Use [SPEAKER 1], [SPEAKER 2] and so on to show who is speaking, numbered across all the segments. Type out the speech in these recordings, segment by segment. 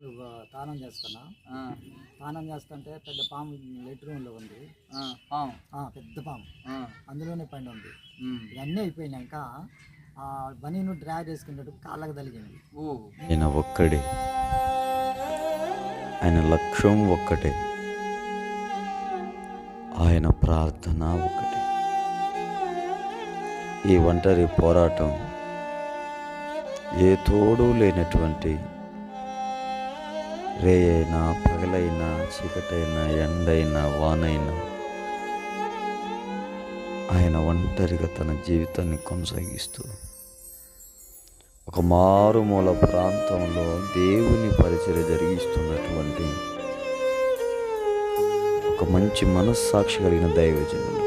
[SPEAKER 1] తానం చేస్తున్నా
[SPEAKER 2] ఆ,
[SPEAKER 1] తానం చేస్తుంటే పెద్ద పాము లెట్రూమ్లో ఉంది.
[SPEAKER 2] ఆ, పాము.
[SPEAKER 1] ఆ, పెద్ద పాము.
[SPEAKER 2] ఆ,
[SPEAKER 1] అందులోనే పండి ఉంది. ఇవన్నీ అయిపోయినాక ఆ బనీను డ్రాగ్ చేసుకునేటప్పుడు కాళ్ళకు తలిగింది
[SPEAKER 2] ఓ.
[SPEAKER 3] ఆయన ఒక్కడే. ఆయన లక్ష్యం ఒక్కటే. ఆయన ప్రార్థన ఒకటే ఈ ఒంటరి పోరాటం ఏ తోడు లేనటువంటి రేయైనా పగలైనా చీకటైనా ఎండైనా వానైనా ఆయన ఒంటరిగా తన జీవితాన్ని కొనసాగిస్తూ ఒక మారుమూల ప్రాంతంలో దేవుని పరిచయ జరిగిస్తున్నటువంటి ఒక మంచి మనస్సాక్షి కలిగిన దైవజనుడు.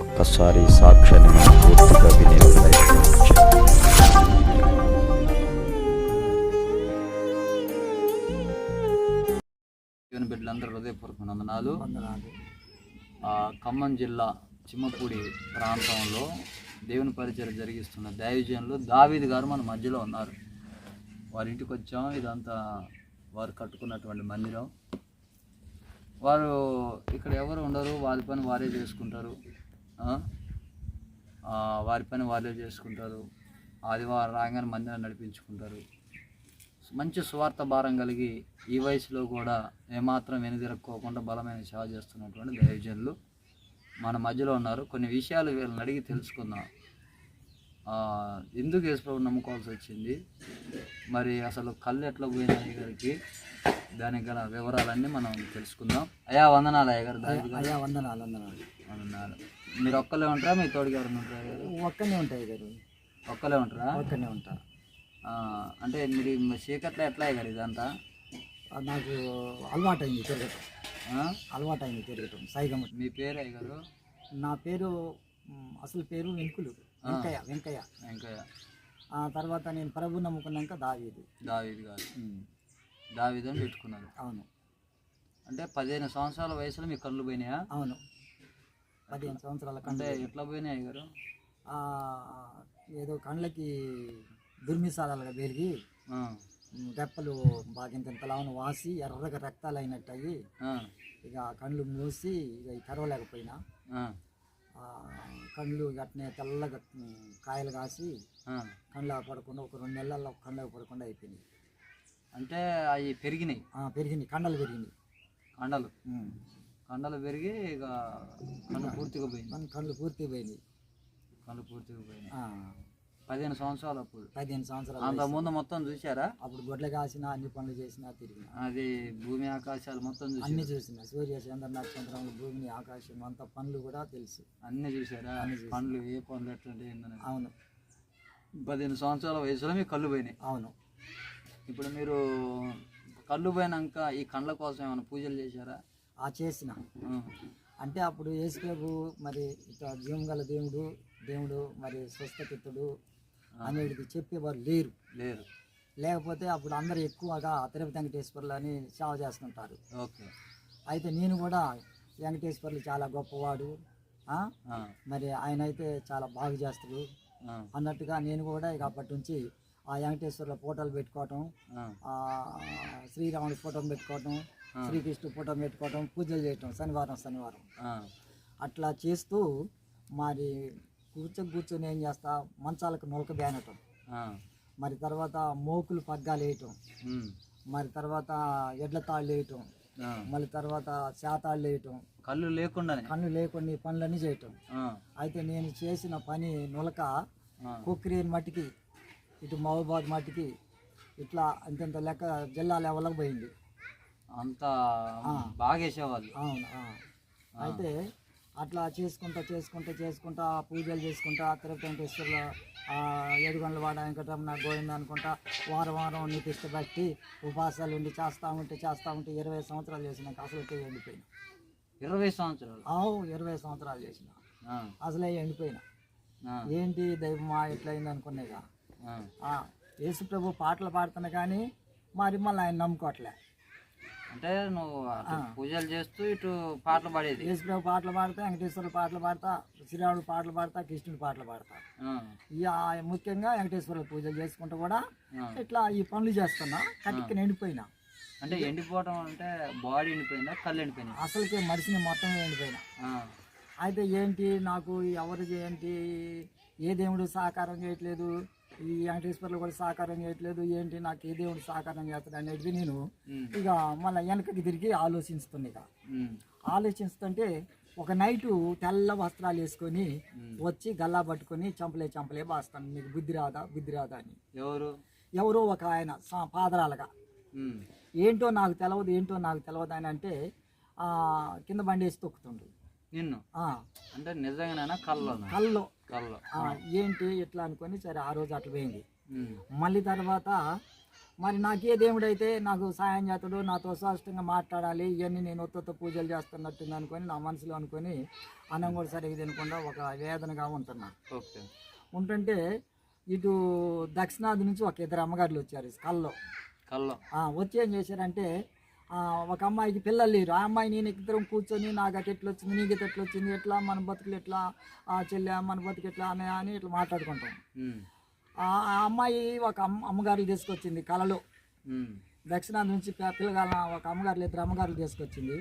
[SPEAKER 3] ఒక్కసారి సాక్ష్యాన్ని పూర్తిగా వినే
[SPEAKER 2] బిడ్డలందరూ హృదయపూర్వక వందనాలు. ఖమ్మం జిల్లా చిమ్మపూడి ప్రాంతంలో దేవుని పరిచయం జరిగిస్తున్న దైవజనులు దావీద్ గారు మన మధ్యలో ఉన్నారు. వారి ఇంటికి వచ్చాం. ఇదంతా వారు కట్టుకున్నటువంటి మందిరం. వారు ఇక్కడ ఎవరు ఉండరు. వారి పని వారే చేసుకుంటారు. వారి పని వారే చేసుకుంటారు. ఆదివారం రాగానే మందిరం నడిపించుకుంటారు. మంచి స్వార్థ భారం కలిగి ఈ వయసులో కూడా ఏమాత్రం వెనుదిరక్కోకుండా బలమైన సేవ చేస్తున్నటువంటి దైవజనులు మన మధ్యలో ఉన్నారు. కొన్ని విషయాలు వీళ్ళని అడిగి తెలుసుకుందాం. ఎందుకు యేసుప్రభు నమ్ముకోవాల్సి వచ్చింది? మరి అసలు కళ్ళు ఎట్లా పోయినాయి గారికి దానికి గల వివరాలన్నీ మనం తెలుసుకుందాం. అయ్యా వందనాలు అయ్య గారు.
[SPEAKER 1] అయ్యా వందనాలు వందనాలు.
[SPEAKER 2] వందనాలు. మీరు ఒక్కలే ఉంటారా? మీ తోడుగా ఎవరైనా ఉంటారా
[SPEAKER 1] ఒక్కనే ఉంటాయి గారు
[SPEAKER 2] ఒక్కలే ఉంటారా?
[SPEAKER 1] ఒక్కనే ఉంటా.
[SPEAKER 2] ఆ, అంటే మీరు చీకట్లో ఎట్లా అయ్య గారు ఇదంతా
[SPEAKER 1] నాకు అలవాటు అయింది తిరగటం? అలవాటు అయింది తిరగటం సైగం
[SPEAKER 2] మీ పేరు అయ్య గారు?
[SPEAKER 1] నా పేరు అసలు పేరు వెంకులు. వెంకయ్య వెంకయ్య.
[SPEAKER 2] వెంకయ్య.
[SPEAKER 1] ఆ తర్వాత నేను ప్రభు నమ్ముకున్నాక దావీదు.
[SPEAKER 2] దావీద్ గారు. దావీద్ అని పెట్టుకున్నారు.
[SPEAKER 1] అవును.
[SPEAKER 2] అంటే పదిహేను సంవత్సరాల వయసులో మీ కళ్ళు పోయినాయా?
[SPEAKER 1] అవును. పదిహేను సంవత్సరాల కంటే
[SPEAKER 2] ఎట్లా పోయినాయి గారు
[SPEAKER 1] ఏదో కళ్ళకి దుర్మిసాలుగా పెరిగి రెప్పలు బాగా ఇంత ఇంతలావున వాసి ఎర్రగా రక్తాలు అయినట్టు అయ్యి
[SPEAKER 2] ఆ,
[SPEAKER 1] ఇక కళ్ళు మూసి ఇక తెరవలేకపోయినా. కళ్ళు అట్నే తెల్లగా కాయలు కాసి. కళ్ళ పడకుండా ఒక రెండు నెలల్లో కళ్ళకు పడకుండా అయిపోయింది
[SPEAKER 2] అంటే అవి పెరిగినాయి?
[SPEAKER 1] పెరిగింది కండలు పెరిగింది
[SPEAKER 2] కండలు? కండలు పెరిగి ఇక కళ్ళు పూర్తిగా పోయింది
[SPEAKER 1] మన కళ్ళు పూర్తి పోయింది
[SPEAKER 2] కళ్ళు పూర్తిగా పోయినాయి. పదిహేను సంవత్సరాలు అప్పుడు.
[SPEAKER 1] పదిహేను సంవత్సరాలు
[SPEAKER 2] అంత ముందు మొత్తం చూసారా
[SPEAKER 1] అప్పుడు గొడ్ల కాసిన అన్ని పనులు చేసిన తిరిగిన.
[SPEAKER 2] అది భూమి ఆకాశాలు మొత్తం చూసి
[SPEAKER 1] అన్ని చూసిన. సూర్య చంద్ర నక్షత్రములు భూమిని ఆకాశం అంత పనులు కూడా తెలుసు.
[SPEAKER 2] అన్ని చూసారా పండ్లు ఏ పండ్లు ఎట్లుంటే
[SPEAKER 1] అవును.
[SPEAKER 2] పదిహేను సంవత్సరాల వయసులో మీ కళ్ళు పోయినాయి.
[SPEAKER 1] అవును.
[SPEAKER 2] ఇప్పుడు మీరు కళ్ళు పోయినాక ఈ కండ్ల కోసం ఏమైనా పూజలు చేశారా?
[SPEAKER 1] ఆ చేసిన. అంటే అప్పుడు యేసుప్రభు మరి ఇట్లా జీవం గల దేవుడు దేవుడు మరి స్వస్థపిత్తుడు అనేది చెప్పేవారు లేరు.
[SPEAKER 2] లేరు.
[SPEAKER 1] లేకపోతే అప్పుడు అందరూ ఎక్కువగా తిరుపతి వెంకటేశ్వర్లు అని సేవ చేస్తుంటారు.
[SPEAKER 2] ఓకే.
[SPEAKER 1] అయితే నేను కూడా వెంకటేశ్వర్లు చాలా గొప్పవాడు. మరి ఆయన అయితే చాలా బాగా చేస్తాడు.
[SPEAKER 2] ఆ,
[SPEAKER 1] అన్నట్టుగా నేను కూడా ఇక అప్పటి నుంచి ఆ వెంకటేశ్వర్ల ఫోటోలు పెట్టుకోవటం శ్రీరాముడి ఫోటో పెట్టుకోవటం శ్రీకృష్ణు ఫోటో పెట్టుకోవటం పూజలు చేయటం శనివారం శనివారం. అట్లా చేస్తూ మరి కూర్చొని కూర్చొని ఏం చేస్తా? మంచాలకు నొలక బేనటం. మరి తర్వాత మోకులు పగ్గాలు వేయటం. మరి తర్వాత ఎడ్ల తాళ్ళు వేయటం. మళ్ళీ తర్వాత శాతాళ్ళు వేయటం.
[SPEAKER 2] కళ్ళు లేకుండానే.
[SPEAKER 1] కన్ను లేకుండా పనులన్నీ చేయటం. అయితే నేను చేసిన పని నులక
[SPEAKER 2] ఆ,
[SPEAKER 1] కుక్కిరేని మట్టికి ఇటు మహబూబాద్ మట్టికి ఇట్లా అంతంత లెక్క జిల్లా లెవెల్కి పోయింది.
[SPEAKER 2] అంత బాగా వేసేవాళ్ళు.
[SPEAKER 1] అవును. అయితే అట్లా చేసుకుంటా చేసుకుంటా చేసుకుంటా పూజలు చేసుకుంటా తిరుపతి వెంకటేశ్వర్ల ఏడుగొండల వాడ వెంకటరమణ గోవింద అనుకుంటా వారం వారం నీకు ఇష్టపట్టి ఉపాసాలు ఉండి చేస్తూ ఉంటే చేస్తూ ఉంటే ఇరవై సంవత్సరాలు చేసినాక అసలు ఎండిపోయినా.
[SPEAKER 2] ఇరవై సంవత్సరాలు?
[SPEAKER 1] ఆవు ఇరవై సంవత్సరాలు చేసిన. అసలే ఎండిపోయినా. ఏంటి దైవమా ఎట్లయింది అనుకునేగా. యేసు ప్రభు పాటలు పాడుతున్నా కానీ మరి మళ్ళీ ఆయన నమ్ముకోవట్లే
[SPEAKER 2] అంటే నువ్వు పూజలు చేస్తూ ఇటు పాటలు పాడేది.
[SPEAKER 1] యేసుప్రభు పాటలు పాడతా వెంకటేశ్వర పాటలు పాడతా శ్రీరాముడు పాటలు పాడతా కృష్ణుడి పాటలు పాడతా.
[SPEAKER 2] ఆ,
[SPEAKER 1] ఇక ముఖ్యంగా వెంకటేశ్వర పూజలు చేసుకుంటూ కూడా. ఇట్లా ఈ పనులు చేస్తున్నా కటికి ఎండిపోయినా
[SPEAKER 2] అంటే ఎండిపోవటం అంటే బాడీ ఎండిపోయిందా కళ్ళు ఎండిపోయిందా
[SPEAKER 1] అసలుకే మనిషిని మొత్తం ఎండిపోయినా. అయితే ఏంటి నాకు ఎవరు ఏంటి ఏ దేవుడు సహకారం చేయట్లేదు ఈ వెంకటేశ్వర్లు కూడా సహకారం చేయట్లేదు. ఏంటి? నాకు ఏ దేవుడు సహకారం చేస్తాడు అనేది నేను ఇక మళ్ళీ వెనకకి తిరిగి ఆలోచిస్తుంది ఇక. ఆలోచిస్తుంటే ఒక నైటు తెల్ల వస్త్రాలు వేసుకొని వచ్చి గల్లా పట్టుకొని చంపలే చంపలే బాస్తాను. మీకు బుద్ధి రాదా? బుద్ధి రాదా అని.
[SPEAKER 2] ఎవరు?
[SPEAKER 1] ఎవరో ఒక ఆయన పాదరాలుగా. ఏంటో నాకు తెలవదు ఏంటో నాకు తెలవదు అని అంటే కింద బండి వేసి తొక్కుతుండ్రు
[SPEAKER 2] నిన్ను అంటే నిజంగానైనా? కళ్ళలోనా?
[SPEAKER 1] కల్లో.
[SPEAKER 2] కళ్ళు
[SPEAKER 1] ఆ, ఏంటి ఎట్లా అనుకొని సరే ఆ రోజు అట్లా పోయింది. మళ్ళీ తర్వాత మరి నాకే దేవుడైతే నాకు సాయం చేస్తాడు నాతో స్పష్టంగా మాట్లాడాలి ఇవన్నీ నేను ఒత్తొత్త పూజలు చేస్తున్నట్టుంది అనుకొని నా మనసులో అనుకొని అన్నం కూడా సరిగ్గా తినకుండా ఒక వేదనగా ఉంటున్నా.
[SPEAKER 2] ఓకే.
[SPEAKER 1] ఉంటుంటే ఇటు దక్షిణాది నుంచి ఒక ఇద్దరు అమ్మగారులు వచ్చారు కల్లో. ఆ, వచ్చి ఏం చేశారంటే ఒక అమ్మాయికి పిల్లలు లేరు. ఆ అమ్మాయి నేను ఇద్దరం కూర్చొని నాకు అటు ఎట్లా వచ్చింది నీకు ఎట్లా వచ్చింది ఎట్లా మన బతుకులు ఎట్లా ఆ చెల్లె మన బతుకు ఎట్లా అని అని ఇట్లా మాట్లాడుకుంటాం. ఆ అమ్మాయి ఒక అమ్మ అమ్మగారు తీసుకొచ్చింది కలలో
[SPEAKER 2] ఉమ్,
[SPEAKER 1] దక్షిణాది నుంచి పిల్లగాల ఒక అమ్మగారులు ఇద్దరు అమ్మగారులు తీసుకొచ్చింది.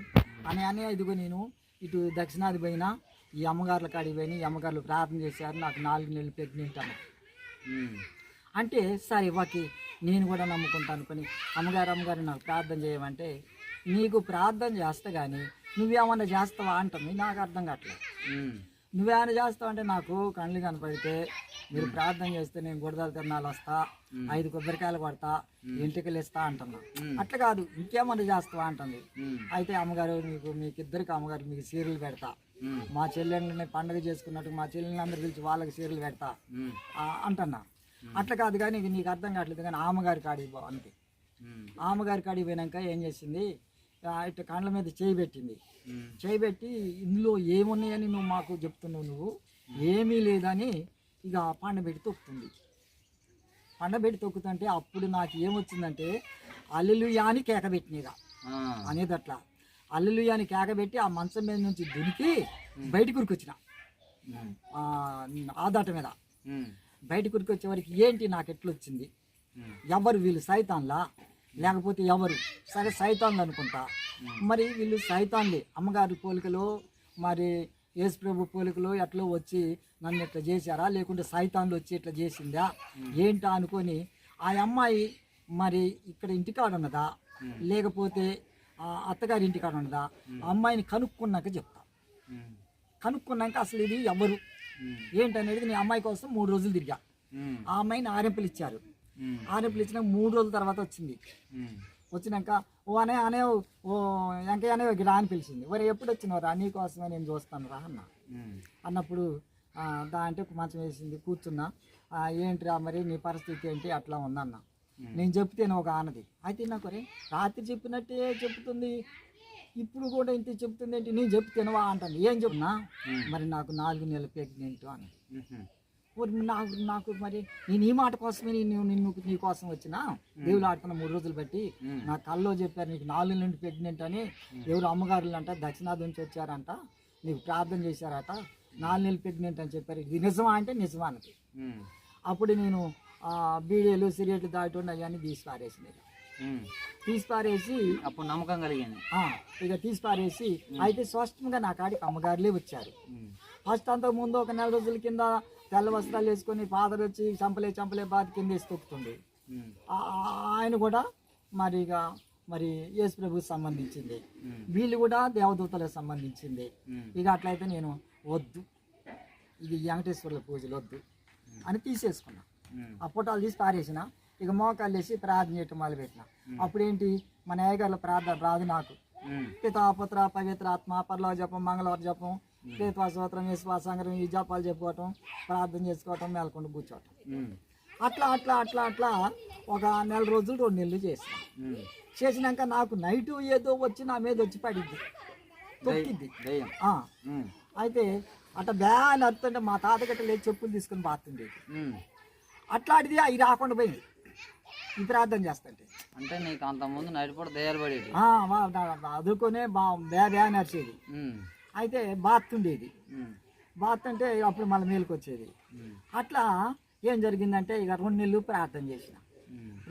[SPEAKER 1] అని అని ఇదిగో నేను ఇటు దక్షిణాది పోయినా ఈ అమ్మగారుల కాడికి పోయిన ఈ అమ్మగారులు ప్రార్థన చేశారు నాకు నాలుగు నెలలు ప్రెగ్నెంట్ అంటే సరే వాకి నేను కూడా నమ్ముకుంటాను అనుకుని అమ్మగారు అమ్మగారు నాకు ప్రార్థన చేయమంటే నీకు ప్రార్థన చేస్తా కానీ నువ్వేమన్నా చేస్తావా అంటుంది. నాకు అర్థం కావట్లేదు. నువ్వేమైనా చేస్తావు అంటే నాకు కళ్ళు కనపడితే మీరు ప్రార్థన చేస్తే నేను గుడదల తిరణాలు వస్తా ఐదు కొబ్బరికాయలు కొడతా ఇంటికి ఇస్తా అంటున్నా. అట్లా కాదు ఇంకేమన్నా చేస్తావా అంటుంది. అయితే అమ్మగారు మీకు మీకు ఇద్దరికి అమ్మగారు మీకు సీరియల్ పెడతా. మా చెల్లెళ్ళని పండుగ చేసుకున్నట్టు మా చెల్లెళ్ళని అందరు పిలిచి వాళ్ళకి సీరియల్ పెడతా. అంటున్నా. అట్లా కాదు కానీ ఇది నీకు అర్థం కావట్లేదు కానీ ఆమెగారి కాడికి పో అంతే.
[SPEAKER 2] ఉమ్,
[SPEAKER 1] ఆమెగారి కాడికి పోయినాక ఏం చేసింది? ఇట్లా కండ్ల మీద చేయి పెట్టింది.
[SPEAKER 2] ఉమ్,
[SPEAKER 1] చేయి పెట్టి ఇందులో ఏమున్నాయని నువ్వు మాకు చెప్తున్నావు నువ్వు? ఏమీ లేదని ఇక పండబెట్టి తొక్కుతుంది. పండబెట్టి తొక్కుతుంటే అప్పుడు నాకు ఏమొచ్చిందంటే అల్లుయాని కేక పెట్టినగా
[SPEAKER 2] ఆ,
[SPEAKER 1] అనేది అట్లా. అల్లుయాని కేక పెట్టి ఆ మంచం మీద నుంచి దునికి బయటకు ఉరికొచ్చిన.
[SPEAKER 2] ఉమ్,
[SPEAKER 1] ఆ, ఆదాట మీద. బయటకు ఉరికొచ్చే వరకు ఏంటి నాకు ఎట్లొచ్చింది? ఎవరు వీళ్ళు సైతాన్లా? లేకపోతే ఎవరు? సరే సైతాన్లు అనుకుంటా. మరి వీళ్ళు సైతాన్లే. అమ్మగారి పోలికలు మరి యేసు ప్రభు పోలికలు ఎట్లా వచ్చి నన్ను ఇట్లా చేశారా? లేకుంటే సైతాన్లు వచ్చి ఇట్లా చేసిందా? ఏంటా అనుకొని ఆ అమ్మాయి మరి ఇక్కడ ఇంటికాడ ఉన్నదా లేకపోతే ఆ అత్తగారి ఇంటికాడ ఉన్నదా అమ్మాయిని కనుక్కున్నాక చెప్తా. కనుక్కున్నాక అసలు ఇది ఎవరు? ఏంటనేది నీ అమ్మాయి కోసం మూడు రోజులు తిరిగా. ఆ అమ్మాయిని ఆరెంపులు ఇచ్చారు. ఆరెంపులు ఇచ్చిన మూడు రోజుల తర్వాత వచ్చింది. వచ్చినాక ఓ అనే అనే ఓ వెంకయ్య అనే రా అని పిలిచింది. మరి ఎప్పుడు వచ్చినావు రా నీకోసమే నేను చూస్తాను రా అన్న. అన్నప్పుడు దా అంటే మంచం వేసింది కూర్చున్నా. ఏంటిరా మరి నీ పరిస్థితి ఏంటి? అట్లా ఉందన్న. నేను చెప్తేనే ఒక ఆనది. అయితే నాకు అరే రాత్రి చెప్పినట్టే చెప్తుంది. ఇప్పుడు కూడా ఇంత చెప్తుంది ఏంటి నేను చెప్తేనవా అంటాను. ఏం చెప్తున్నా? మరి నాకు నాలుగు నెలల ప్రెగ్నెంట్ అని. నాకు నాకు మరి నేను ఈ మాట కోసమే నేను నిన్ను నీ కోసం వచ్చిన? దేవుడు ఆడుతున్న మూడు రోజులు బట్టి నా కల్లో చెప్పారు నీకు నాలుగు నుండి ప్రెగ్నెంట్ అని. ఎవరు అమ్మగారులు అంట దక్షిణాది నుంచి వచ్చారంట నీకు ప్రార్థన చేశారట నాలుగు నెలలు ప్రెగ్నెంట్ అని చెప్పారు. ఇది నిజమా అంటే నిజమా అన్నది.
[SPEAKER 2] ఉమ్,
[SPEAKER 1] అప్పుడు నేను బీడీలు సిగరెట్లు దాటుండి అవన్నీ తీసి పారేసినాయి
[SPEAKER 2] ఉమ్.
[SPEAKER 1] తీసి పారేసి
[SPEAKER 2] అప్పుడు నమ్మకం కలిగింది.
[SPEAKER 1] ఇక తీసి పారేసి అయితే స్పష్టంగా నా కాడికి అమ్మగారులే వచ్చారు. ఫస్ట్ అంతకు ముందు ఒక నెల రోజుల కింద తెల్ల వస్త్రాలు వేసుకొని ఫాదర్ వచ్చి చంపలే చంపలే బాధ కింద వేసి తొక్కుతుంది.
[SPEAKER 2] ఉమ్,
[SPEAKER 1] ఆ- ఆ- ఆయన కూడా మరి ఇక మరి యేసు ప్రభుకి సంబంధించింది. వీళ్ళు కూడా దేవదూతలకు సంబంధించింది. ఇక అట్లయితే నేను వద్దు. ఇది వెంకటేశ్వర్ల పూజలు వద్దు అని తీసేసుకున్నా. ఆ ఫోటోలు తీసి పారేసిన. ఇక మోకాళ్ళు వేసి ప్రార్థన చేయటం మొదలుపెట్టిన. అప్పుడేంటి? మన అయ్యగారుల ప్రార్థన రాదు నాకు.
[SPEAKER 2] ఉమ్,
[SPEAKER 1] పితా పుత్ర పవిత్ర ఆత్మ పర్లో జపం మంగళవారం జపం పేత్వా సూత్రం విశ్వాసంగరం ఈ జపాలు చెప్పుకోవటం ప్రార్థన చేసుకోవటం మేల్కొండ కూర్చోవటం. అట్లా అట్లా అట్లా అట్లా ఒక నెల రోజులు రెండు నెలలు చేసిన. చేసినాక నాకు నైట్ ఏదో వచ్చి నా మీద వచ్చి ఆ,
[SPEAKER 2] ఉమ్,
[SPEAKER 1] అయితే అట్లా బ్యా అని అర్థంటే మా తాత గట్ట లేచి చెప్పులు తీసుకుని బాతుండేది అట్లాంటిది అవి రాకుండా పోయింది. ప్రార్థన చేస్తుంటే
[SPEAKER 2] అంటే నీకు అంతకుముందు నైట్ పూట దయ్యాలు పడేది.
[SPEAKER 1] అదుకునే బా బే బే నడిచేది అయితే బాత్ ఉండేది. బాత్ అంటే అప్పుడు మళ్ళీ మేలుకు వచ్చేది.
[SPEAKER 2] ఉమ్,
[SPEAKER 1] అట్లా ఏం జరిగిందంటే ఇక రెండు నెలలు ప్రార్థన చేసిన.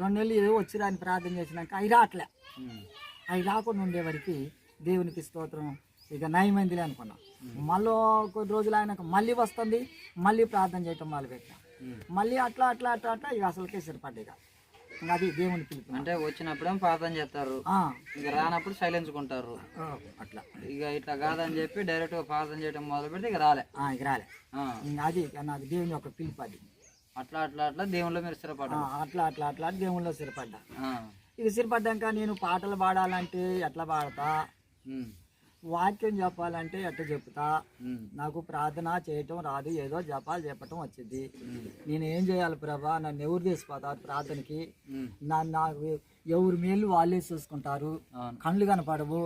[SPEAKER 1] రెండు నెలలు ఏదో వచ్చిరాని ప్రార్థన చేసినాక అవి రావట్లే
[SPEAKER 2] ఉమ్,
[SPEAKER 1] అవి రాకుండా ఉండేవారికి దేవునికి స్తోత్రం ఇక నయమైందిలే అనుకున్నాం. మళ్ళీ కొద్ది రోజులు అయినాక మళ్ళీ వస్తుంది మళ్ళీ ప్రార్థన చేయటం మొదలుపెట్టాం
[SPEAKER 2] ఉమ్.
[SPEAKER 1] మళ్ళీ అట్లా అట్లా అట్లా అట్లా ఇక అసలుకే సరిపడ్డాయి ఇక ఇంకా. అది దేవుని పిలుపు
[SPEAKER 2] అంటే వచ్చినప్పుడేం ప్రార్థన చేస్తారు. ఇంకా రానప్పుడు సైలెన్స్కుంటారు
[SPEAKER 1] ఆ, అట్లా.
[SPEAKER 2] ఇక ఇట్లా కాదని చెప్పి డైరెక్ట్గా ప్రార్థన చేయడం మొదలు పెడితే ఇక రాలే.
[SPEAKER 1] ఇక రాలే. అది నాకు దేవుని యొక్క పిలుపు అది.
[SPEAKER 2] అట్లా అట్లా అట్లా దేవుళ్ళు మీరు
[SPEAKER 1] ఆ,
[SPEAKER 2] స్థిరపడ్డారు
[SPEAKER 1] అట్లా అట్లా అట్లా దేవునిలో స్థిరపడ్డా. ఇక స్థిరపడ్డాక నేను పాటలు పాడాలంటే ఎట్లా పాడతా? వాక్యం చెప్పాలంటే ఎట్లా చెప్తా? నాకు ప్రార్థన చేయటం రాదు ఏదో జపాలు చెప్పటం వచ్చింది. నేను ఏం చేయాలి ప్రభా? నన్ను ఎవరు తీసిపోతారు ప్రార్థనకి?
[SPEAKER 2] ఉమ్,
[SPEAKER 1] నా నాకు ఎవరు మేలు వాళ్ళే చూసుకుంటారు. కళ్ళు కనపడవు.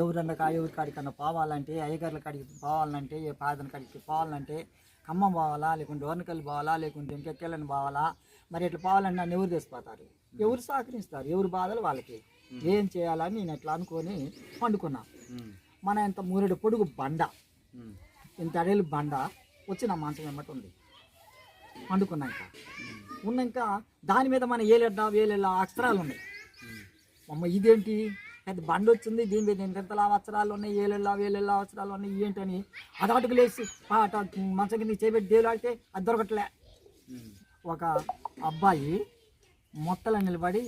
[SPEAKER 1] ఎవరన్నా కా ఎవరి కాడికన్నా పోవాలంటే అయ్యగారుల కాడికి పోవాలంటే ఏ ప్రార్థన కాడికి పోవాలంటే ఖమ్మం పోవాలా లేకుంటే డోర్నకల్లి పోవాలా లేకుంటే ఇంకెక్కెళ్ళని పోవాలా? మరి ఇట్లా పోవాలని నన్ను ఎవరు తెసిపోతారు ఎవరు సహకరిస్తారు? ఎవరి బాధలు వాళ్ళకి? ఏం చేయాలని నేను ఎట్లా అనుకొని పండుకున్నా.
[SPEAKER 2] ఉమ్,
[SPEAKER 1] మన ఇంత మూరెడు పొడుగు బండ. ఇంత అడేలు బండ వచ్చి నా మంచం వెంబట ఉంది. వండుకున్నాక ఉన్నాక దాని మీద మన ఏలెడ్డా వేలెళ్ళ అక్షరాలు ఉన్నాయి. అమ్మ ఇదేంటి? పెద్ద బండి వచ్చింది దీని మీద ఎంతలా అక్షరాలు ఉన్నాయి ఏలెళ్ళ వేలెళ్ళ అక్షరాలు ఉన్నాయి ఏంటని అది అటుకు లేచి పాట మంచం కింద చేపెట్టి దేవులాడితే అది దొరకట్లే.
[SPEAKER 2] ఒక
[SPEAKER 1] అబ్బాయి మొత్తలో నిలబడి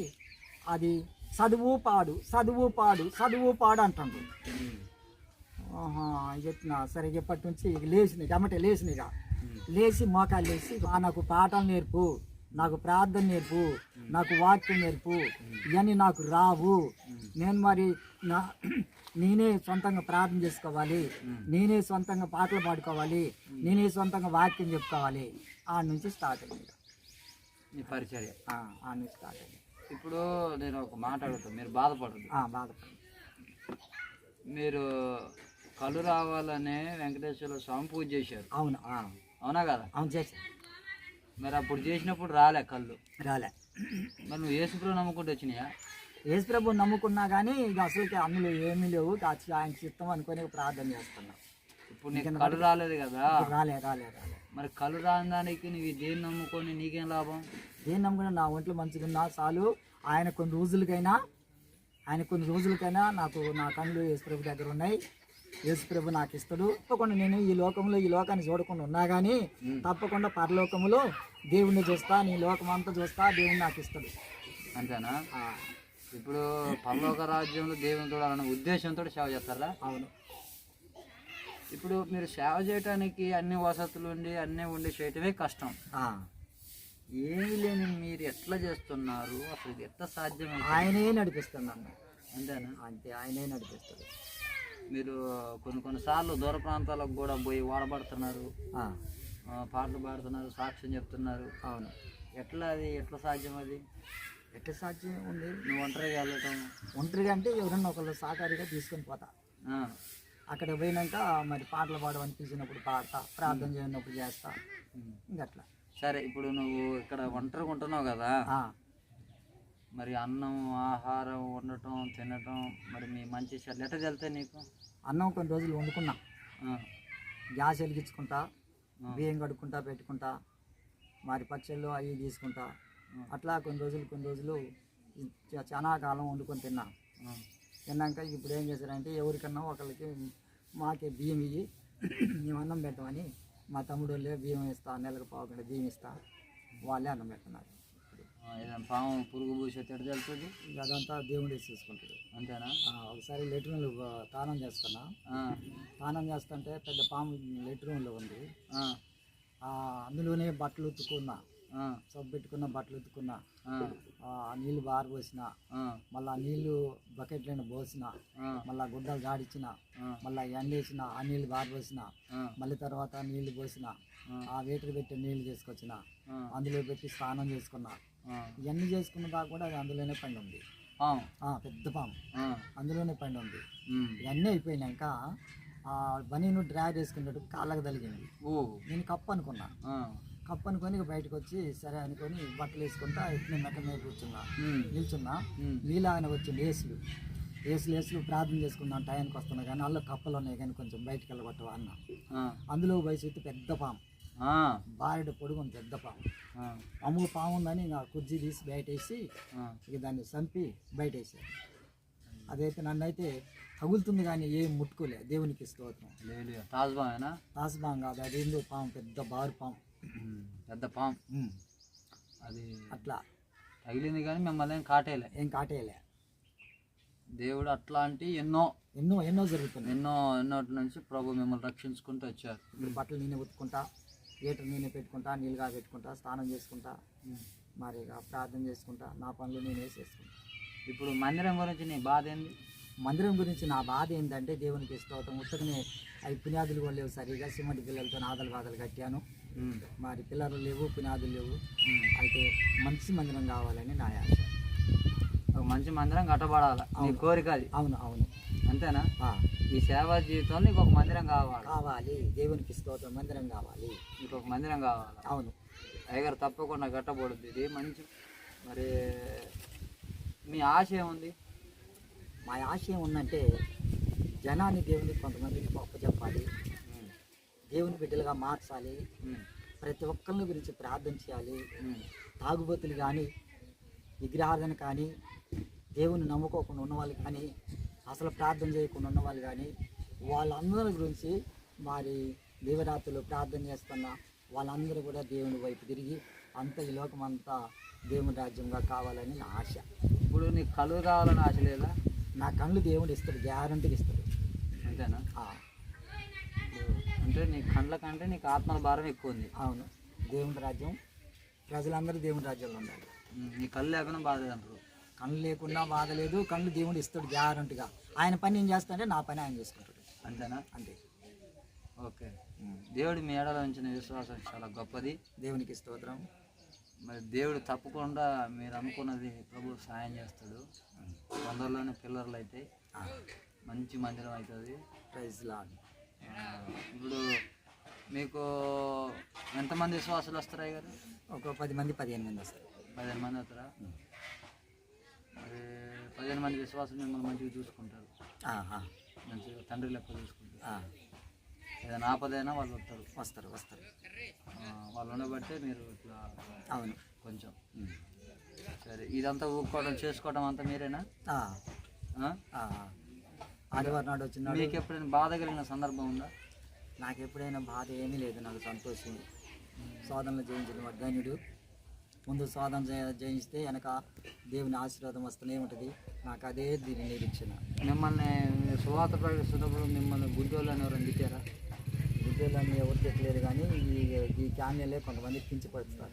[SPEAKER 1] అది చదువు పాడు చదువు పాడు చదువు పాడు ఆహా చెప్పిన సరే ఇప్పటి నుంచి ఇక లేచినాయి అమ్మటే లేచినాయి లేచి మోకాలు లేచి "ఆ, నాకు పాఠం నేర్పు నాకు ప్రార్థన నేర్పు నాకు వాక్యం నేర్పు ఇవన్నీ నాకు రావు. నేను మరి నా నేనే సొంతంగా ప్రార్థన చేసుకోవాలి నేనే సొంతంగా పాటలు పాడుకోవాలి నేనే సొంతంగా వాక్యం చెప్పుకోవాలి. ఆ నుంచి స్టార్ట్ అయింది
[SPEAKER 2] నీ పరిచర్య.
[SPEAKER 1] ఆ, నుంచి స్టార్ట్ అయింది.
[SPEAKER 2] ఇప్పుడు నేను ఒక మాట అడుగుతాను మీరు బాధపడదు
[SPEAKER 1] ఆ, బాధపడి
[SPEAKER 2] మీరు కళ్ళు రావాలనే వెంకటేశ్వర స్వామి పూజ చేశారు.
[SPEAKER 1] అవును
[SPEAKER 2] అవునా కదా?
[SPEAKER 1] అవును చేసా
[SPEAKER 2] మరి అప్పుడు చేసినప్పుడు రాలే కళ్ళు.
[SPEAKER 1] రాలే.
[SPEAKER 2] మరి నువ్వు యేసుప్రభు నమ్ముకుంటూ వచ్చినాయా?
[SPEAKER 1] యేసుప్రభు నమ్ముకున్నా కానీ ఇక అసలుకి అందులో ఏమీ లేవు. కాచి ఆయన చిత్తం అనుకొని ప్రార్థన చేస్తున్నాం.
[SPEAKER 2] ఇప్పుడు నీకు కళ్ళు రాలేదు కదా?
[SPEAKER 1] రాలే రాలే రాలే.
[SPEAKER 2] మరి కళ్ళు రాని దానికి నువ్వు దేన్ని నమ్ముకొని నీకేం లాభం?
[SPEAKER 1] ఏం నమ్ముకున్నా నా ఒంట్లో మంచిగా ఉన్నా చాలు. ఆయన కొన్ని రోజులకైనా ఆయన కొన్ని రోజులకైనా నాకు నా కళ్ళు యేసుప్రభు దగ్గర ఉన్నాయి. యేసుప్రభు నాకు ఇస్తాడు. తప్పకుండా నేను ఈ లోకంలో ఈ లోకాన్ని చూడకుండా ఉన్నా కానీ తప్పకుండా పరలోకములో దేవుణ్ణి చూస్తా నీ లోకం అంతా చూస్తా దేవుణ్ణి నాకు ఇస్తాడు.
[SPEAKER 2] అంతేనా? ఇప్పుడు పరలోక రాజ్యంలో దేవుని చూడాలనే ఉద్దేశంతో సేవ చేస్తారా?
[SPEAKER 1] అవును.
[SPEAKER 2] ఇప్పుడు మీరు సేవ చేయడానికి అన్ని వసతులు ఉండి అన్నీ ఉండి చేయటమే కష్టం. ఏమి లేని మీరు ఎట్లా చేస్తున్నారు? అసలు ఎట్లా సాధ్యమైంది
[SPEAKER 1] ఆయనే నడిపిస్తాడు నన్ను.
[SPEAKER 2] అంతేనా?
[SPEAKER 1] అంతే ఆయనే నడిపిస్తాడు.
[SPEAKER 2] మీరు కొన్ని కొన్నిసార్లు దూర ప్రాంతాలకు కూడా పోయి
[SPEAKER 1] ఆ,
[SPEAKER 2] పాటలు పాడుతున్నారు సాక్ష్యం చెప్తున్నారు.
[SPEAKER 1] అవును.
[SPEAKER 2] ఎట్లా అది? ఎట్లా సాధ్యం అది?
[SPEAKER 1] ఎట్లా సాధ్యం ఉంది?
[SPEAKER 2] నువ్వు ఒంటరిగా వెళ్ళటం.
[SPEAKER 1] ఒంటరిగా అంటే ఎవరన్నా ఒకళ్ళు సహకారిగా తీసుకొని పోతా. అక్కడ పోయినాక మరి పాటలు పాడమని పిలిచినప్పుడు పాడతా ప్రార్థన చేయనప్పుడు చేస్తా. ఇంకట్లా
[SPEAKER 2] సరే ఇప్పుడు నువ్వు ఇక్కడ ఒంటరిగా ఉంటున్నావు కదా. మరి అన్నం ఆహారం వండటం తినటం మరి మీ మంచి చెడ్డ ఎట్లా వెళ్తాయి నీకు?
[SPEAKER 1] అన్నం కొన్ని రోజులు వండుకున్నా. గ్యాస్ వెలిగించుకుంటా. బియ్యం కడుక్కుంటా పెట్టుకుంటా మరి పచ్చళ్ళు అవి తీసుకుంటా. అట్లా కొన్ని రోజులు కొన్ని రోజులు చాలా కాలం వండుకొని తిన్నా. తిన్నాక ఇప్పుడు ఏం చేశారంటే ఎవరికన్నా ఒకరికి మాకే బియ్యం ఇయ్యి మేము అన్నం పెట్టమని మా తమ్ముడు వాళ్ళే బియ్యం ఇస్తా నెలకు పావుకుండా బియ్యం ఇస్తా వాళ్ళే అన్నం పెడుతున్నారు.
[SPEAKER 2] ఆ, ఏదైనా పాము పురుగు పూసి
[SPEAKER 1] అదంతా దేవుడే చూసుకుంటాడు
[SPEAKER 2] అంతేనా?
[SPEAKER 1] ఒకసారి లెట్రిన్లో తానం చేస్తున్నా. తానం చేస్తుంటే పెద్ద పాము లెట్రిన్లో ఉంది. అందులోనే బట్టలు ఉతుకున్నా
[SPEAKER 2] ఆ,
[SPEAKER 1] సబ్బు పెట్టుకున్న బట్టలు ఉతుకున్నా
[SPEAKER 2] ఆ,
[SPEAKER 1] నీళ్ళు బారబోసిన
[SPEAKER 2] ఆ,
[SPEAKER 1] మళ్ళీ ఆ నీళ్ళు బకెట్లను పోసిన. మళ్ళీ గుడ్డలు జాడిచ్చిన.
[SPEAKER 2] ఆ,
[SPEAKER 1] మళ్ళీ ఎండేసిన ఆ నీళ్ళు బారబోసిన
[SPEAKER 2] ఆ,
[SPEAKER 1] మళ్ళీ తర్వాత నీళ్ళు పోసిన.
[SPEAKER 2] ఆ.
[SPEAKER 1] వేటర్ పెట్టి నీళ్ళు తీసుకొచ్చిన. అందులో పెట్టి స్నానం చేసుకున్నా. ఇవన్నీ చేసుకున్న దాకా కూడా అది అందులోనే పండి ఉంది. పెద్ద పాము. అందులోనే పండి ఉంది. ఇవన్నీ అయిపోయినాక ఆ బనీను డ్రా చేసుకున్నట్టు కాళ్ళకు
[SPEAKER 2] ఓ.
[SPEAKER 1] నేను కప్పు అనుకున్నా. కప్పు అనుకొని బయటకు వచ్చి సరే అనుకొని బట్టలు వేసుకుంటా ఇట్లా మెట్ల మీద కూర్చున్నా. నిల్చున్నా. నీలాగనే వచ్చింది ఏసులు ఏసులు ఏసులు ప్రార్థన చేసుకుందాం టైంకి వస్తున్నా కానీ అందులో కప్పలు ఉన్నాయి కానీ కొంచెం బయటికి వెళ్ళగొట్టవా అన్న. అందులో వయసు పెద్ద పాము. బారెడు పొడుగు ఉంది పెద్ద పాము.
[SPEAKER 2] ఆ.
[SPEAKER 1] అమ్ముకు పాము ఉందని ఇంకా కుర్జీ తీసి బయట వేసి
[SPEAKER 2] ఆ.
[SPEAKER 1] ఇక దాన్ని చంపి బయట వేసారు అదైతే నన్ను అయితే తగులుతుంది కానీ ఏం ముట్టుకోలే. దేవునికి స్తోత్రం.
[SPEAKER 2] తాజ్బామేనా
[SPEAKER 1] తాసపాము కాదు అది ఏందో పాము పెద్ద బారు పాము.
[SPEAKER 2] పెద్ద పాం
[SPEAKER 1] ఉమ్.
[SPEAKER 2] అది
[SPEAKER 1] అట్లా.
[SPEAKER 2] తగిలింది కానీ మిమ్మల్ని ఏం కాటేయలే.
[SPEAKER 1] ఏం కాటేయలే.
[SPEAKER 2] దేవుడు అట్లాంటి ఎన్నో
[SPEAKER 1] ఎన్నో ఎన్నో జరుగుతున్నాయి.
[SPEAKER 2] ఎన్నో ఎన్నోటి నుంచి ప్రభు మిమ్మల్ని రక్షించుకుంటూ వచ్చారు.
[SPEAKER 1] బట్టలు నేనే ఉతుక్కుంటా. ఏటర్ నేనే పెట్టుకుంటా నీళ్ళుగా పెట్టుకుంటా స్నానం చేసుకుంటా మరి ప్రార్థన చేసుకుంటా నా పనులు నేనే చేసుకుంటా.
[SPEAKER 2] ఇప్పుడు మందిరం గురించి నీ బాధ ఏంది?
[SPEAKER 1] మందిరం గురించి నా బాధ ఏంటంటే దేవునికి ఇష్టం ఉత్తకనే అవి పునాదులు కూడా లేవు సరిగా సిమెంట్ పిల్లలతో నాదలు బాధలు కట్టాను. మరి పిల్లలు లేవు పునాదులు లేవు. అయితే మంచి మందిరం కావాలని నా ఆశ.
[SPEAKER 2] మంచి మందిరం కట్టబడాలి. కోరిక అది.
[SPEAKER 1] అవును అవును.
[SPEAKER 2] అంతేనా? ఈ సేవా జీవితంలో నీకు ఒక మందిరం కావాలి.
[SPEAKER 1] కావాలి. దేవునికి స్తోత్రం మందిరం కావాలి.
[SPEAKER 2] నీకు ఒక మందిరం కావాలి.
[SPEAKER 1] అవును.
[SPEAKER 2] అయ్యగారు తప్పకుండా కట్టబడుద్ది. ఇది మంచి మరి మీ ఆశ ఏముంది?
[SPEAKER 1] మా ఆశ ఏముందంటే జనాన్ని దేవునికి కొంతమందికి గొప్ప చెప్పాలి. దేవుని బిడ్డలుగా మార్చాలి. ప్రతి ఒక్కరిని గురించి ప్రార్థన చేయాలి. తాగుబోతులు కానీ విగ్రహార్థన కానీ దేవుని నమ్ముకోకుండా ఉన్నవాళ్ళు కానీ అసలు ప్రార్థన చేయకుండా ఉన్నవాళ్ళు కానీ వాళ్ళందరి గురించి మరి దేవరాత్రులు ప్రార్థన చేస్తున్న వాళ్ళందరూ కూడా దేవుని వైపు తిరిగి అంత ఈ లోకం అంతా దేవుని రాజ్యంగా కావాలని నా ఆశ.
[SPEAKER 2] ఇప్పుడు నీకు కలువు కావాలని ఆశ లేదా?
[SPEAKER 1] నా కళ్ళు దేవుడు ఇస్తాడు గ్యారంటీకి ఇస్తాడు.
[SPEAKER 2] అంతేనా? అంటే నీ కండ్ల కంటే నీకు ఆత్మల భారం ఎక్కువ ఉంది.
[SPEAKER 1] అవును. దేవుని రాజ్యం ప్రజలందరూ దేవుని రాజ్యంలో ఉండాలి.
[SPEAKER 2] నీ కళ్ళు లేకుండా బాధ అంటారు.
[SPEAKER 1] కళ్ళు లేకుండా బాధ లేదు కళ్ళు దేవుడు ఇస్తాడు గ్యారంటీగా. ఆయన పని నేను చేస్తానంటే నా పని ఆయన చేసుకుంటాడు.
[SPEAKER 2] అంతేనా?
[SPEAKER 1] అంతే.
[SPEAKER 2] ఓకే. దేవుడు మీ ఏడలో ఉంచిన విశ్వాసం చాలా గొప్పది.
[SPEAKER 1] దేవునికి స్తోత్రం.
[SPEAKER 2] మరి దేవుడు తప్పకుండా మీరు అనుకున్నది ప్రభు సాయం చేస్తాడు. తొందరలోనే పిల్లర్లు అయితే మంచి మందిరం అవుతుంది.
[SPEAKER 1] ప్రైజ్ లాడ్
[SPEAKER 2] ఆ, ఇప్పుడు మీకు ఎంతమంది విశ్వాసాలు వస్తారా గారు
[SPEAKER 1] ఒక పది మంది పదిహేను మంది వస్తారు.
[SPEAKER 2] పదిహేను మంది వస్తారా? పదిహేను మంది విశ్వాసం మిమ్మల్ని మంచిగా చూసుకుంటారు. మంచిగా తండ్రి లెక్క చూసుకుంటారు. ఏదైనా ఆపదైనా వాళ్ళు వస్తారు.
[SPEAKER 1] వస్తారు వస్తారు.
[SPEAKER 2] వాళ్ళు ఉండబట్టే మీరు ఇట్లా
[SPEAKER 1] అవును.
[SPEAKER 2] కొంచెం. సరే ఇదంతా ఊపుకోవడం చేసుకోవడం అంతా మీరేనా?
[SPEAKER 1] ఆదివారం నాడు వచ్చినాడు
[SPEAKER 2] మీకు ఎప్పుడైనా బాధ కలిగిన సందర్భం ఉందా?
[SPEAKER 1] నాకు ఎప్పుడైనా బాధ ఏమీ లేదు. నాకు సంతోషం. శోధనలు జయించిన వర్ధన్యుడు ముందు జయ- జయిస్తే వెనక దేవుని ఆశీర్వాదం వస్తూనే ఉంటుంది. నాకు అదే దీని నిరీక్షణ.
[SPEAKER 2] మిమ్మల్ని సువాత ప్రకటిస్తున్నప్పుడు మిమ్మల్ని గుడ్డోళ్ళని ఎవరైనా తిట్టారా?
[SPEAKER 1] ఉద్యోగాన్ని ఎవరు పెట్టలేరు కానీ ఈ ఈ క్యాన్లే కొంతమంది కించపరుస్తారు.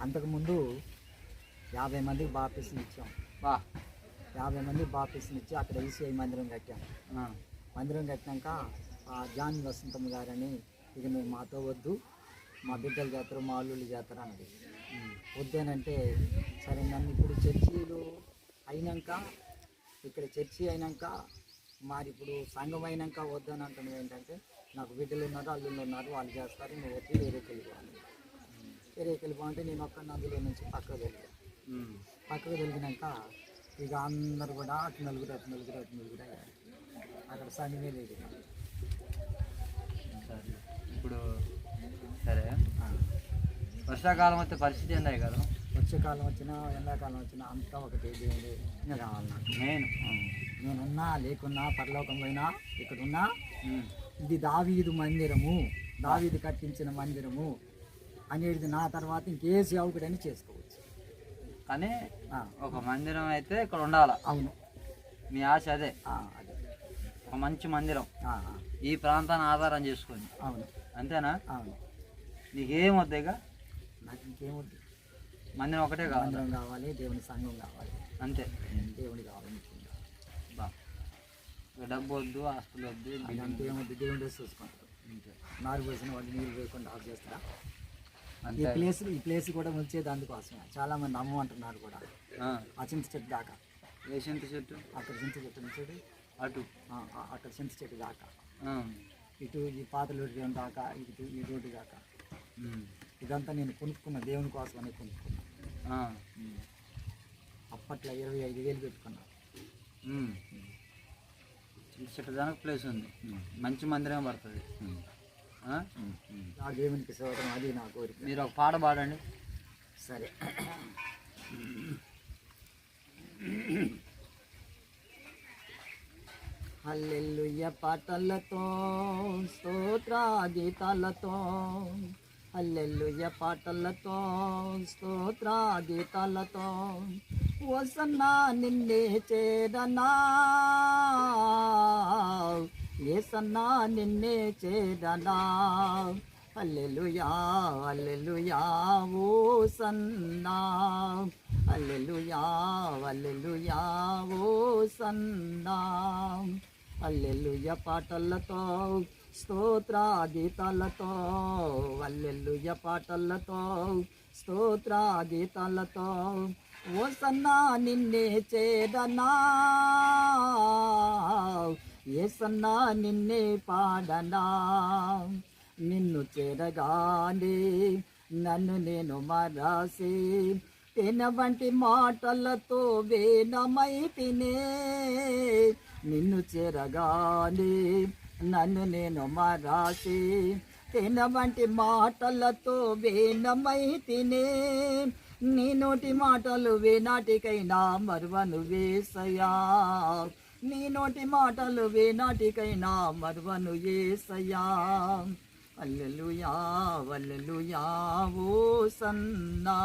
[SPEAKER 1] అంతకుముందు యాభై మందికి బాప్టిస్టులు ఇచ్చాం.
[SPEAKER 2] వా
[SPEAKER 1] యాభై మందికి బాప్టిస్టులు ఇచ్చి అక్కడ ఈసీఐ మందిరం కట్టాం. మందిరం కట్టినాక ఆ జాన్ వసంతమ్మ గారని ఇక నువ్వు మాతో వద్దు. మా బిడ్డలు చేస్తారు మా అల్లుళ్ళు చేస్తారు అన్నది. వద్దేనంటే సరే నన్ను ఇప్పుడు చర్చీలు అయినాక ఇక్కడ చర్చి అయినాక మరి ఇప్పుడు సంఘం అయినాక వద్దని అంటున్నది ఏంటంటే నాకు బిడ్డలు ఉన్నారు అల్లుళ్ళు ఉన్నారు వాళ్ళు చేస్తారు నువ్వు వచ్చి వేరేకి వెళ్ళిపోవాలి వేరేకి వెళ్ళిపోవాలంటే నేను ఒక్క నదిలో నుంచి పక్కకు వెళ్ళాను పక్కకు వెళ్ళినాక ఇక అందరు కూడా అటు నలుగురు అటు నలుగురు అటు నలుగురు అయ్యారు. అక్కడ సంఘమే లేదు.
[SPEAKER 2] ఇప్పుడు సరే. వర్షాకాలం వస్తే పరిస్థితి ఏందాయి కదా
[SPEAKER 1] వచ్చే కాలం వచ్చినా ఎండాకాలం వచ్చినా అంతా ఒకటి దేవుడు కావాలి నాకు
[SPEAKER 2] నేను
[SPEAKER 1] నేనున్నా లేకున్నా పరలోకం పోయినా ఇక్కడున్నా. ఇది దావీదు మందిరము దావీదు కట్టించిన మందిరము అనేది నా తర్వాత ఇంకే సేవకుడని చేసుకోవచ్చు.
[SPEAKER 2] కానీ ఒక మందిరం అయితే ఇక్కడ ఉండాల?
[SPEAKER 1] అవును.
[SPEAKER 2] మీ ఆశ అదే?
[SPEAKER 1] అది.
[SPEAKER 2] ఒక మంచి మందిరం. ఈ ప్రాంతాన్ని ఆధారం చేసుకొని.
[SPEAKER 1] అవును.
[SPEAKER 2] అంతేనా?
[SPEAKER 1] అవును.
[SPEAKER 2] నీకేం వద్దాయిగా
[SPEAKER 1] నాకు ఇంకేమొద్దు
[SPEAKER 2] మందిరం ఒకటే కావాలి.
[SPEAKER 1] మందిరం కావాలి దేవుని సంఘం కావాలి.
[SPEAKER 2] అంతే.
[SPEAKER 1] దేవుడు కావాలి ముఖ్యంగా.
[SPEAKER 2] బా. ఇక డబ్బు వద్దు ఆస్తులు వద్దు
[SPEAKER 1] అదంతా ఏమొద్దు దేవుడే చూసుకుంటారు
[SPEAKER 2] అంతే.
[SPEAKER 1] నారు పోసిన వాళ్ళు నీళ్ళు వేయకుండా ఆఫ్ చేస్తారా ఈ
[SPEAKER 2] అంతే.
[SPEAKER 1] ప్లేస్ ఈ ప్లేస్ కూడా ఉంచేది అందుకోసమే చాలా మంది నమ్మంటున్నారు కూడా.
[SPEAKER 2] ఆ,
[SPEAKER 1] చింత చెట్టు దాకా.
[SPEAKER 2] ఏ చింత చెట్టు?
[SPEAKER 1] అక్కడ చింత చెట్టు నుంచి
[SPEAKER 2] అటు.
[SPEAKER 1] అక్కడ చింత చెట్టు దాకా. ఇటు ఈ పాత రోడ్డు దాకా ఇటు ఈ రోడ్డు దాకా. ఇదంతా నేను కొనుక్కున్న దేవుని కోసం అని కొనుక్కున్నా. అప్పట్లో ఇరవై ఐదు వేలు పెట్టుకున్నా.
[SPEAKER 2] చెట్టుదానికి ప్లేస్ ఉంది. మంచి మందిరం పడుతుంది. ఆ?
[SPEAKER 1] దేవునికి చూడడం అది నా కోరిక.
[SPEAKER 2] మీరు ఒక పాట పాడండి.
[SPEAKER 1] సరే. హల్లెలూయ పాటలతో స్తోత్ర గీతాలతో హల్లెలూయ పాటలతో స్తోత్ర గీతాలతో వసన్నా నిన్నే చేరనా? ఏసన్నా నిన్నే చేరనా? అల్లెలుయా అల్లెలుయా ఓ సన్నా. అల్లెలుయా అల్లెలుయా ఓ సన్నా. హల్లెలూయ పాటలతో స్తోత్ర గీతాలతో హల్లెలూయ పాటలతో స్తోత్ర గీతాలతో. ఓ సన్నా నిన్నే చేరనా సన్నా నిన్నే పాడనా? నిన్ను చేరగానే నన్ను నేను మరాసి తిన వంటి మాటలతో వేనమై తినే. నిన్ను చేరగానే నన్ను నేను మరాసి తిన వంటి మాటలతో వేనమై తినే. నీ నోటి మాటలు వేనాటికైనా మరువను వేసయా నీ నోటి మాటలు వేనాటికైనా మరువను ఏసయా అల్లెలుయా వల్లెలుయా ఓ సన్నా.